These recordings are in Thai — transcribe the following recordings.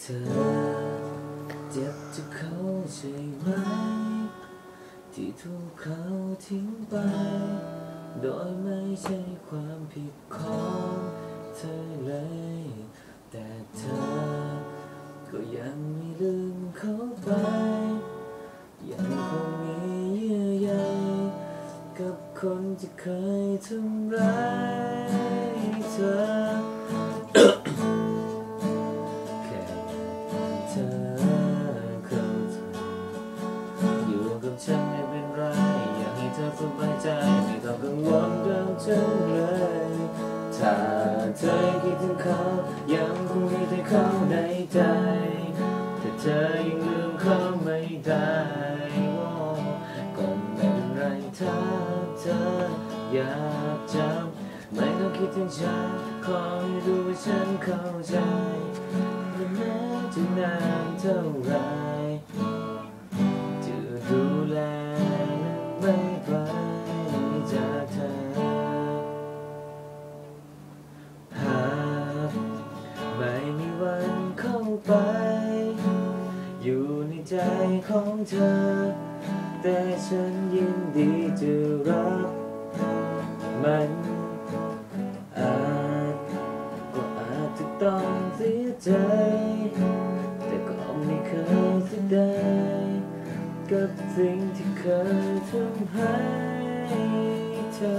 เธอเจ็บจะเข้าใช่ไหม ที่ถูกเขาทิ้งไป โดยไม่ใช่ความผิดของเธอเลย แต่เธอ ก็ยังไม่ลืมเขาไป ยังคงมีเยื่อใยกับคนที่เคยทำร้าย ลเรื่องเลยถ้าเธอคิดถึงเขายังคงมีแต่เขาในใจแต่เธอยังลืมเขาไม่ได้โอ้ก็ไม่เป็นไรถ้าเธออยากจำไม่ต้องคิดถึงฉันขอให้รู้ว่าฉันเข้าใจและแม้จะนานเท่าไร ไป อยู่ในใจของเธอ แต่ฉันยินดีจะรับมันอาจก็อาจจะต้องเสียใจ แต่ก็ไม่เคยเสียดายกับสิ่งที่เคยทำให้เธอ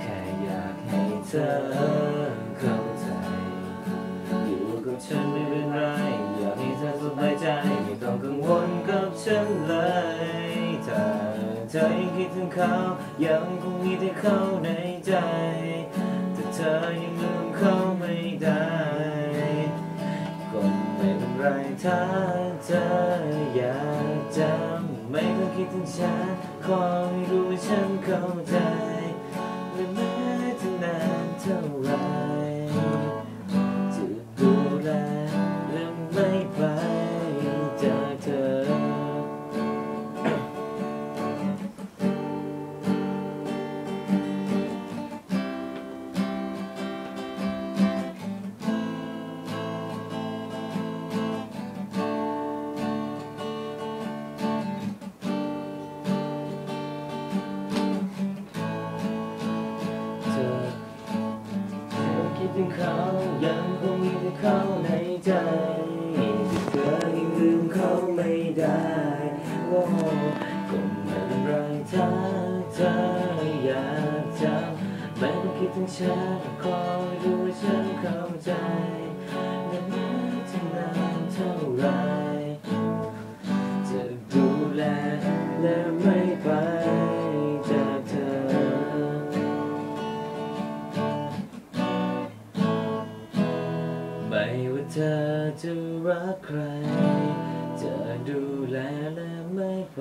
แค่อยากให้เธอ เลยถ้าเธอยังคิดถึงเขา ยังคงมีแต่เขาในใจ แต่เธอยังลืมเขาไม่ได้ก็ไม่เป็นไรถ้าเธออยากจำไม่ต้องคิดถึงฉันขอให้รู้ว่าฉันเข้าใจ ถึงเขายังคงมีแต่เขาในใจที่เธอยังลืมเขาไม่ได้โอ้ก็ไม่เป็นไรถ้าเธออยากจำไม่ต้องคิดถึงฉันคอให้รู้ว่าฉันเข้าใจ ว่าเธอจะรักใคร จะดูแลและไม่ไป